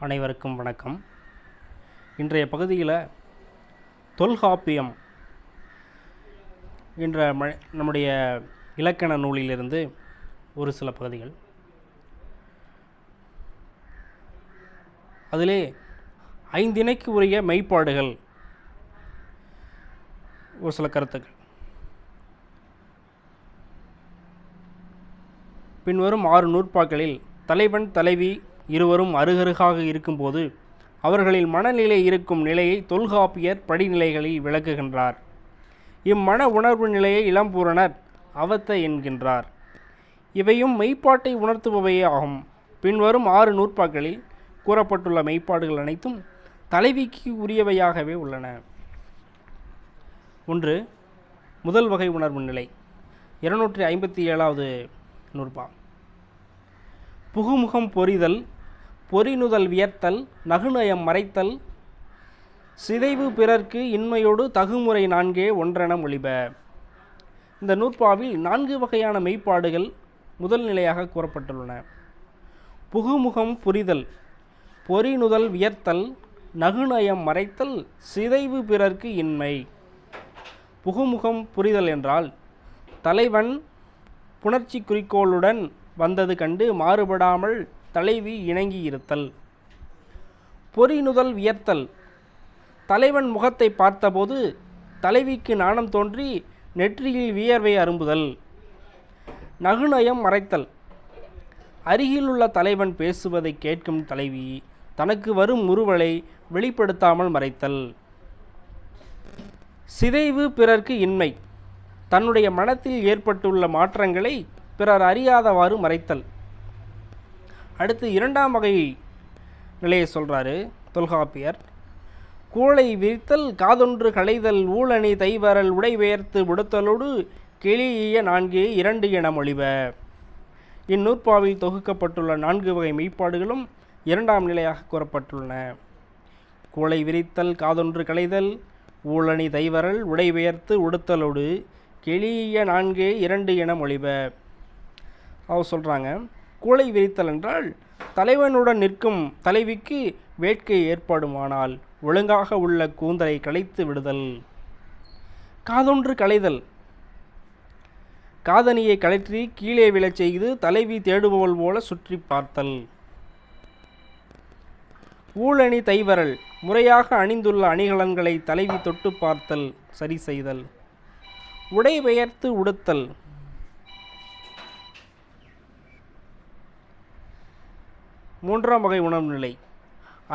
அனைவருக்கும் வணக்கம். இன்றைய பகுதியில் தொல்காப்பியம் என்ற ம நம்முடைய இலக்கண நூலிலிருந்து ஒரு சில பகுதிகள். அதிலே ஐந்திணைக்கு உரிய மெய்ப்பாடுகள் ஒரு சில கருத்துக்கள். பின்வரும் ஆறு நூற்பாக்களில் தலைவன் தலைவி இருவரும் அருகருகாக இருக்கும்போது அவர்களின் மனநிலை இருக்கும் நிலையை தொல்காப்பியர் படிநிலைகளில் விளக்குகின்றார். இம்மன உணர்வு நிலையை இளம்பூரணர் அவத்த என்கின்றார். இவையும் மெய்ப்பாட்டை உணர்த்துபவையே ஆகும் பின்வரும் ஆறு நூற்பாக்களில் கூறப்பட்டுள்ள மெய்ப்பாடுகள் அனைத்தும் தலைவிக்கு உரியவையாகவே உள்ளன. ஒன்று முதல் வகை உணர்வு நிலை இருநூற்றி ஐம்பத்தி ஏழாவது நூற்பா. புகுமுகம் பொறிதல் பொறிநுதல் வியர்த்தல் நகுநயம் மறைத்தல் சிதைவு பிறர்க்கு இன்மையோடு தகுமுறை நான்கே ஒன்றென மொழிப. இந்த நூற்பாவில் நான்கு வகையான மெய்ப்பாடுகள் முதல் நிலையாக கூறப்பட்டுள்ளன. புகுமுகம் புரிதல் பொறிநுதல் வியர்த்தல் நகுநயம் மறைத்தல் சிதைவு பிறர்க்கு இன்மை. புகுமுகம் புரிதல் என்றால் தலைவன் புணர்ச்சி குறிக்கோளுடன் வந்தது கண்டு மாறுபடாமல் தலைவி இணங்கி இருத்தல் பொறிநுதல் வியர்த்தல். தலைவன் முகத்தை பார்த்தபோது தலைவிக்கு நாணம் தோன்றி நெற்றியில் வியர்வை அரும்புதல். நகுநயம் மறைத்தல். அருகிலுள்ள தலைவன் பேசுவதை கேட்கும் தலைவி தனக்கு வரும் முறுவலை வெளிப்படுத்தாமல் மறைத்தல். சிதைவு பிறர்க்கு இன்மை. தன்னுடைய மனத்தில் ஏற்பட்டுள்ள மாற்றங்களை பிறர் அறியாதவாறு மறைத்தல். அடுத்து இரண்டாம் வகை நிலையை சொல்கிறாரு தொல்காப்பியர். கூளை விரித்தல் காதொன்று களைதல் ஊழணி தைவரல் உடைபெயர்த்து விடுத்தலோடு கிளிய நான்கு இரண்டு என மொழிவ இந்நூற்பாவில் தொகுக்கப்பட்டுள்ள நான்கு வகை மெய்ப்பாடுகளும் இரண்டாம் நிலையாக கூறப்பட்டுள்ளன. கூளை விரித்தல் காதொன்று களைதல் ஊழணி தைவரல் உடைபெயர்த்து உடுத்தலோடு கெளிய நான்கு இரண்டு என மொழிப. அவர் சொல்கிறாங்க கூளை விரித்தல் என்றால் தலைவனுடன் நிற்கும் தலைவிக்கு வேட்கை ஏற்படுமானால் ஒழுங்காக உள்ள கூந்தலை களைத்து விடுதல். காதொன்று களைதல். காதணியை கழற்றி கீழே விழச் செய்து தலைவி தேடுபவள் போல சுற்றி பார்த்தல். ஊழணி தைவரல். முறையாக அணிந்துள்ள அணிகலன்களை தலைவி தொட்டு பார்த்தல். சரி செய்தல். உடை பெயர்த்து உடுத்தல். மூன்றாம் வகை உணவு நிலை.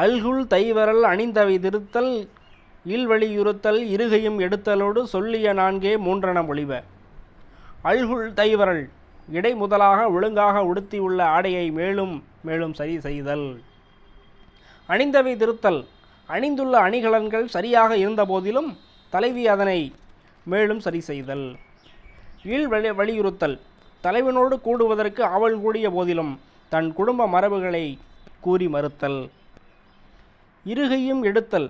அல்குல் தைவரல் அணிந்தவை திருத்தல் இல்வழியுறுத்தல் இருகையும் எடுத்தலோடு சொல்லிய நான்கே மூன்றென மொழிவ அல்குல் தைவரல் இடை முதலாக ஒழுங்காக உடுத்தியுள்ள ஆடையை மேலும் மேலும் சரி செய்தல். அணிந்தவை திருத்தல் அணிந்துள்ள அணிகலன்கள் சரியாக இருந்தபோதிலும் தலைவி அதனை மேலும் சரி செய்தல். இல் வலி வலியுறுத்தல் தலைவனோடு கூடுவதற்கு அவள் கூடிய போதிலும் தன் குடும்ப மரபுகளை கூறி மறுத்தல் இருகையும் எடுத்தல்.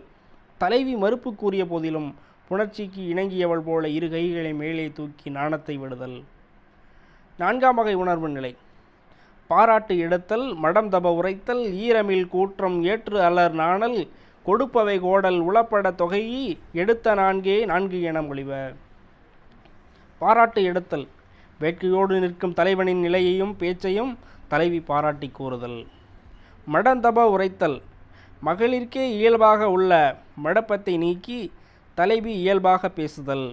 தலைவி மறுப்பு கூறிய போதிலும் புணர்ச்சிக்கு இணங்கியவள் போல இரு கைகளை மேலே தூக்கி நாணத்தை விடுதல். நான்காம் வகை உணர்வு நிலை. பாராட்டு எடுத்தல் மடம் தப உரைத்தல் ஈரமில் கூற்றம் ஏற்று அலர் நாணல் கொடுப்பவை கோடல் உளப்பட தொகையி எடுத்த நான்கே நான்கு என மொழிவ பாராட்டு எடுத்தல். வேட்கையோடு நிற்கும் தலைவனின் நிலையையும் பேச்சையும் தலைவி பாராட்டி கூறுதல். மடந்தப உரைத்தல். மகளிர்க்கே இயல்பாக உள்ள மடப்பத்தை நீக்கி தலைவி இயல்பாக பேசுதல்.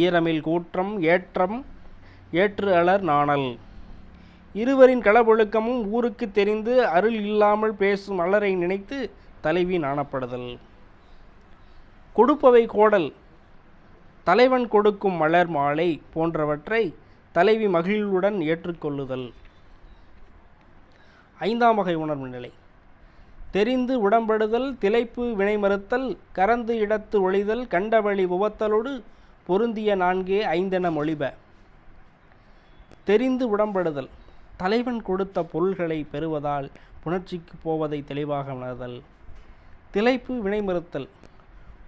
ஈரமில் கூற்றம் ஏற்றம் ஏற்று அலர் நாணல். இருவரின் களபொழுக்கமும் ஊருக்கு தெரிந்து அருள் இல்லாமல் பேசும் அலரை நினைத்து தலைவி நாணப்படுதல். கொடுப்பவை கோடல். தலைவன் கொடுக்கும் மலர் மாலை போன்றவற்றை தலைவி மகிழ்வுடன் ஏற்றுக்கொள்ளுதல். ஐந்தாம் வகை உணர்வு நிலை. தெரிந்து உடம்படுதல் திளைப்பு வினை மறுத்தல் கறந்து இடத்து ஒளிதல் கண்டவழி உவத்தலோடு பொருந்திய நான்கே ஐந்தென மொழிப. தெரிந்து உடம்படுதல். தலைவன் கொடுத்த பொருள்களை பெறுவதால் புணர்ச்சிக்கு போவதை தெளிவாக உணர்தல். திளைப்பு வினை மறுத்தல்.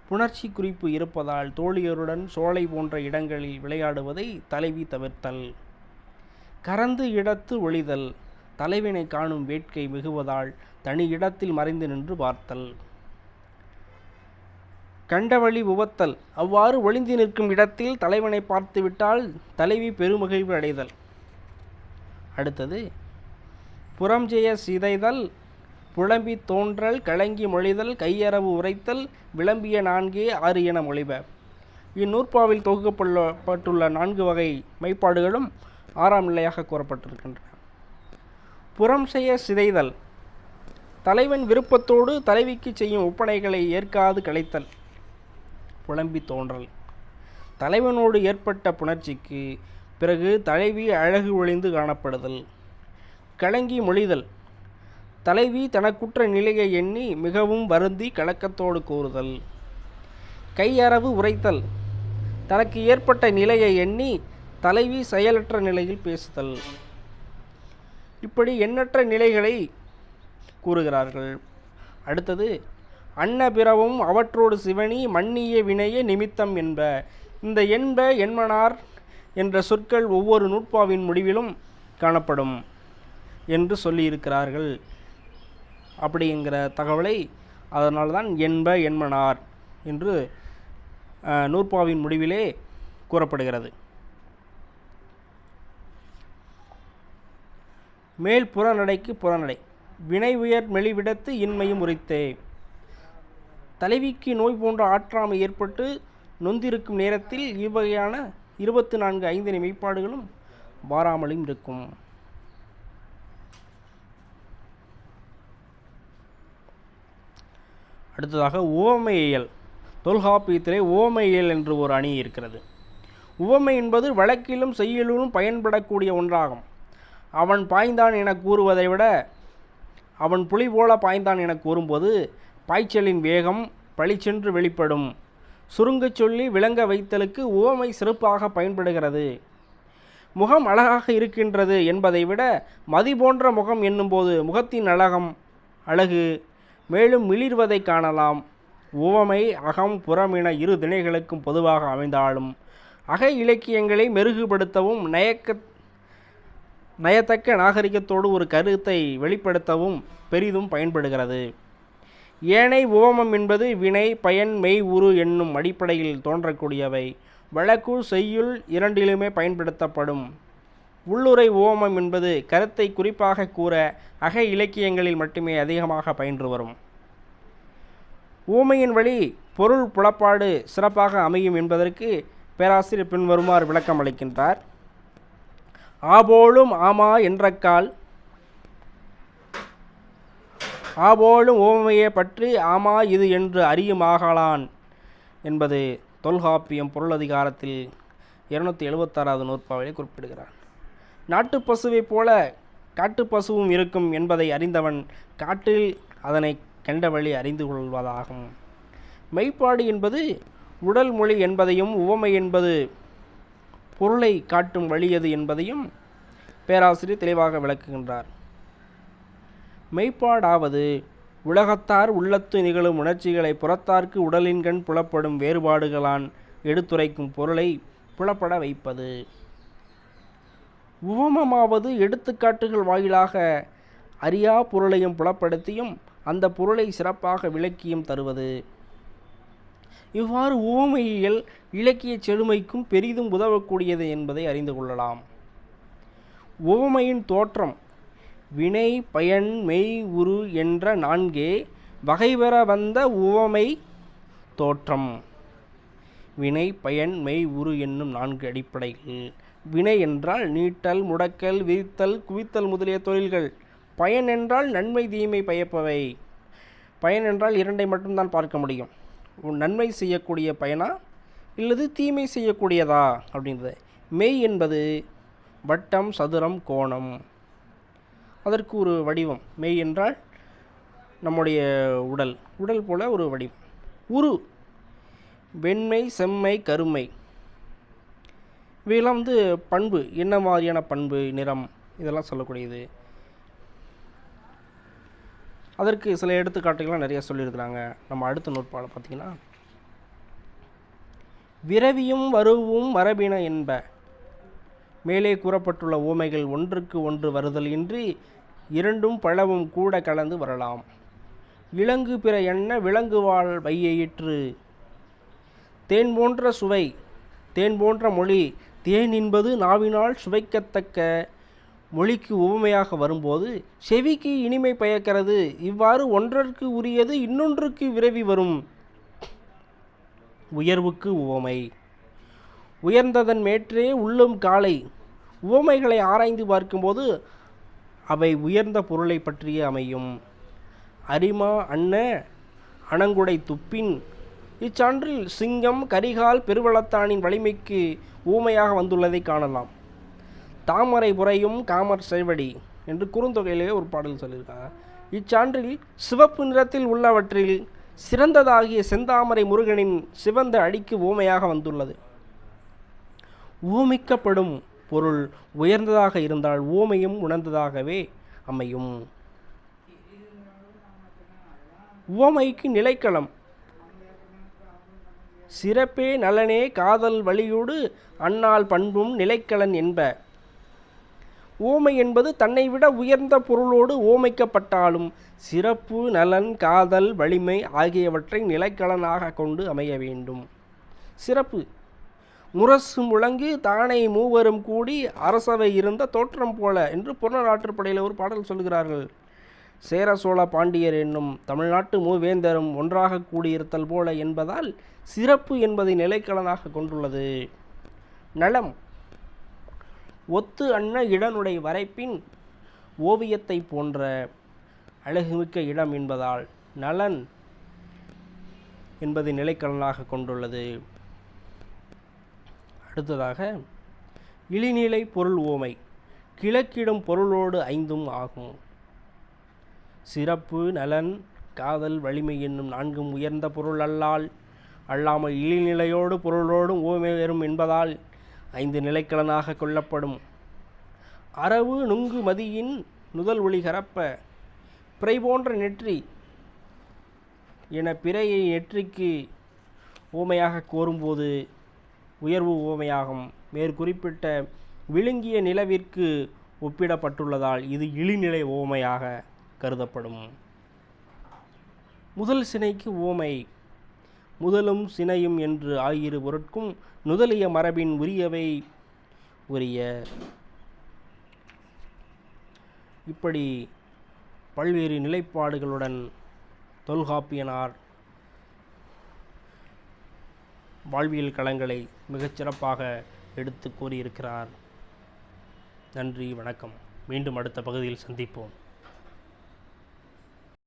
புணர்ச்சி குறிப்பு இருப்பதால் தோழியருடன் சோலை போன்ற இடங்களில் விளையாடுவதை தலைவி தவிர்த்தல். கறந்து இடத்து ஒளிதல். தலைவினை காணும் வேட்கை மிகுவதால் தனி இடத்தில் மறைந்து நின்று பார்த்தல். கண்டவழி உவத்தல். அவ்வாறு ஒளிந்து நிற்கும் இடத்தில் தலைவனை பார்த்துவிட்டால் தலைவி பெருமகிழ்வு அடைதல். அடுத்தது புறம்ஜெய சிதைதல் புலம்பி தோன்றல் கலங்கி மொழிதல் கையறவு உரைத்தல் விளம்பிய நான்கே ஆறு என மொழிப. இந்நூற்பாவில் தொகுக்கப்பட்டுள்ள நான்கு வகை மெய்ப்பாடுகளும் ஆறாம் நிலையாக கூறப்பட்டிருக்கின்றன. புறம் செய்ய சிதைதல். தலைவன் விருப்பத்தோடு தலைவிக்கு செய்யும் ஒப்பனைகளை ஏற்காது கலைத்தல் புலம்பி தோன்றல். தலைவனோடு ஏற்பட்ட புணர்ச்சிக்கு பிறகு தலைவி அழகு ஒளிந்து காணப்படுதல். கலங்கி மொழிதல். தலைவி தனக்குற்ற நிலையை எண்ணி மிகவும் வருந்தி கலக்கத்தோடு கூறுதல். கையறவு உரைத்தல். தனக்கு ஏற்பட்ட நிலையை எண்ணி தலைவி செயலற்ற நிலையில் பேசுதல். இப்படி எண்ணற்ற நிலைகளை கூறுகிறார்கள். அடுத்தது அன்ன பிறவும் அவற்றோடு சிவனி மன்னிய வினைய நிமித்தம் என்ப. இந்த என்ப என்மனார் என்ற சொற்கள் ஒவ்வொரு நூற்பாவின் முடிவிலும் காணப்படும் என்று சொல்லியிருக்கிறார்கள். அப்படிங்கிற தகவலை அதனால்தான் என்ப என்மனார் என்று நூற்பாவின் முடிவிலே கூறப்படுகிறது. மேல் புறநடைக்கு புறநடை. வினை உயர் மெலிவிடத்து இன்மையும் உரித்தே. தலைவிக்கு நோய் போன்ற ஆற்றாமை ஏற்பட்டு நொந்திருக்கும் நேரத்தில் இவ்வகையான இருபத்து நான்கு ஐந்தினை மெய்ப்பாடுகளும் வாராமலும் இருக்கும். அடுத்ததாக உவமையியல் தொல்காப்பியத்திலே உவமையியல் என்று ஒரு அணி இருக்கிறது. உவமை என்பது வழக்கிலும் செய்யுளிலும் பயன்படக்கூடிய ஒன்றாகும். அவன் பாய்ந்தான் என கூறுவதை விட அவன் புலி போல பாய்ந்தான் என கூறும்போது பாய்ச்சலின் வேகம் பளிச்சென்று வெளிப்படும். சுருங்கச் சொல்லி விளங்க வைத்தலுக்கு உவமை சிறப்பாக பயன்படுகிறது. முகம் அழகாக இருக்கின்றது என்பதை விட மதி போன்ற முகம் என்னும்போது முகத்தின் அழகம் அழகு மேலும் மிளிர்வதை காணலாம். உவமை அகம் புறம் என இரு திணைகளுக்கும் பொதுவாக அமைந்தாலும் அகை இலக்கியங்களை மெருகுபடுத்தவும் நயக்க நயத்தக்க நாகரிகத்தோடு ஒரு கருத்தை வெளிப்படுத்தவும் பெரிதும் பயன்படுகிறது. ஏனை உவமம் என்பது வினை பயன் மெய் உரு என்னும் அடிப்படையில் தோன்றக்கூடியவை. வழக்கு செய்யுள் இரண்டிலுமே பயன்படுத்தப்படும். உள்ளுரை உவமம் என்பது கருத்தை குறிப்பாக கூற அக இலக்கியங்களில் மட்டுமே அதிகமாக பயின்று வரும். ஊமையின் வழி பொருள் புலப்பாடு சிறப்பாக அமையும் என்பதற்கு பேராசிரியர் பின்வருமாறு விளக்கம் அளிக்கின்றார் ஆபோலும் ஆமா என்றக்கால் ஆபோலும் ஓமையை பற்றி ஆமா இது என்று அறியுமாகலான் என்பது தொல்காப்பியம் பொருளதிகாரத்தில் இருநூத்தி எழுபத்தாறாவது நூற்பாவிலே குறிப்பிடுகிறார் நாட்டுப் பசுவைப் போல காட்டு பசுவும் இருக்கும் என்பதை அறிந்தவன் காட்டில் அதனை கண்ட வழி அறிந்து கொள்வதாகும். மெய்ப்பாடு என்பது உடல் மொழி என்பதையும் உவமை என்பது பொருளை காட்டும் வழியது என்பதையும் பேராசிரியர் தெளிவாக விளக்குகின்றார். மெய்ப்பாடாவது உலகத்தார் உள்ளத்து நிகழும் உணர்ச்சிகளை புறத்தார்க்கு உடலின்கண் புலப்படும் வேறுபாடுகளான் எடுத்துரைக்கும் பொருளை புலப்பட வைப்பது. உவமமாவது எடுத்துக்காட்டுகள் வாயிலாக அறியா பொருளையும் புலப்படுத்தியும் அந்த பொருளை சிறப்பாக விளக்கியும் தருவது. இவ்வாறு உவமையியல் இலக்கிய செழுமைக்கும் பெரிதும் உதவக்கூடியது என்பதை அறிந்து கொள்ளலாம். உவமையின் தோற்றம் வினை பயன் மெய் உரு என்ற நான்கே வகைபெற வந்த உவமை தோற்றம். வினை பயன் மெய் உரு என்னும் நான்கு அடிப்படைகள். வினை என்றால் நீட்டல் முடக்கல் விரித்தல் குவித்தல் முதலிய தொழில்கள். பயன் என்றால் நன்மை தீமை பயப்பவை. பயன் என்றால் இரண்டை மட்டும்தான் பார்க்க முடியும். நன்மை செய்யக்கூடிய பயனா இல்லது தீமை செய்யக்கூடியதா? அப்படின்றது. மெய் என்பது வட்டம் சதுரம் கோணம். அதற்கு ஒரு வடிவம். மெய் என்றால் நம்முடைய உடல். உடல் போல ஒரு வடிவம். உரு. வெண்மை செம்மை கருமை. இவையெல்லாம் வந்து பண்பு. என்ன மாதிரியான பண்பு நிறம்? இதெல்லாம் சொல்லக்கூடியது. அதற்கு சில எடுத்துக்காட்டுகள்லாம் நிறைய சொல்லியிருக்கிறாங்க. நம்ம அடுத்த நூற்பாலை பார்த்தீங்கன்னா விரவியும் வருவும் மரபின என்ப மேலே கூறப்பட்டுள்ள ஓமைகள் ஒன்றுக்கு ஒன்று வருதல் இன்றி இரண்டும் பழவும் கூட கலந்து வரலாம். இலங்கு பிற எண்ண விலங்குவாள் வையிற்று தேன் போன்ற சுவை தேன் போன்ற மொழி தேன் என்பது நாவினால் சுவைக்கத்தக்க மொழிக்கு உவமையாக வரும்போது செவிக்கு இனிமை பயக்கிறது. இவ்வாறு ஒன்றற்கு உரியது இன்னொன்றுக்கு விரவி வரும். உயர்வுக்கு உவமை. உயர்ந்ததன் மேற்றே உள்ளும் காலை. உவமைகளை ஆராய்ந்து பார்க்கும்போது அவை உயர்ந்த பொருளை பற்றியே அமையும். அரிமா அன்ன அணங்குடை துப்பின். இச்சான்றில் சிங்கம் கரிகால் பெருவளத்தானின் வலிமைக்கு ஊமையாக வந்துள்ளதை காணலாம். தாமரை புரையும் காமர் செவடி என்று குறுந்தொகையிலேயே ஒரு பாடல் சொல்லியிருக்காங்க. இச்சான்றில் சிவப்பு நிறத்தில் உள்ளவற்றில் சிறந்ததாகிய செந்தாமரை முருகனின் சிவந்த அடிக்கு ஊமையாக வந்துள்ளது. ஊமிக்கப்படும் பொருள் உயர்ந்ததாக இருந்தால் ஊமையும் உணர்ந்ததாகவே அமையும். உவமைக்கு நிலைக்களம். சிறப்பே நலனே காதல் வழியோடு அன்னால் பண்பும் நிலைக்களன் என்ப ஓமை என்பது தன்னை விட உயர்ந்த பொருளோடு ஓமைக்கப்பட்டாலும் சிறப்பு நலன் காதல் வலிமை ஆகியவற்றை நிலைக்கலனாக கொண்டு அமைய வேண்டும். சிறப்பு. முரசு முழங்கு தானே மூவரும் கூடி அரசவை இருந்த தோற்றம் போல என்று புறநாற்றுப்படையில் ஒரு பாடல் சொல்கிறார்கள். சேர சோழ பாண்டியர் என்னும் தமிழ்நாட்டு மூவேந்தரும் ஒன்றாக கூடியிருத்தல் போல என்பதால் சிறப்பு என்பதை நிலைக்கலனாக கொண்டுள்ளது. நலம். ஒத்து அன்ன இடனுடைய வரைப்பின் ஓவியத்தை போன்ற அழகுமிக்க இடம் என்பதால் நலன் என்பதை நிலைக்கலனாக கொண்டுள்ளது. அடுத்ததாக இழிநிலை பொருள் ஓமை கிழக்கிடும் பொருளோடு ஐந்தும் ஆகும். சிறப்பு நலன் காதல் வலிமை என்னும் நான்கும் உயர்ந்த பொருள் அல்லால் அல்லாமல் இழிநிலையோடு பொருளோடும் ஓமை வரும் என்பதால் ஐந்து நிலைக்கலனாக கொள்ளப்படும். அரவு நுங்கு மதியின் நுதல் ஒளி கரப்ப பிறை போன்ற நெற்றி என பிறையை நெற்றிக்கு ஓமையாக கோரும்போது உயர்வு ஓமையாகும் மேற்குறிப்பிட்ட விழுங்கிய நிலவிற்கு ஒப்பிடப்பட்டுள்ளதால் இது இழிநிலை ஓமையாக கருதப்படும். முதல் சினைக்கு ஓமை முதலும் சினையும் என்று ஆயிரு பொருட்கும் நுதலிய மரபின் உரியவை உரிய. இப்படி பல்வேறு நிலைப்பாடுகளுடன் தொல்காப்பியனார் வாழ்வியல் களங்களை மிகச்சிறப்பாக எடுத்து கூறியிருக்கிறார். நன்றி வணக்கம். மீண்டும் அடுத்த பகுதியில் சந்திப்போம்.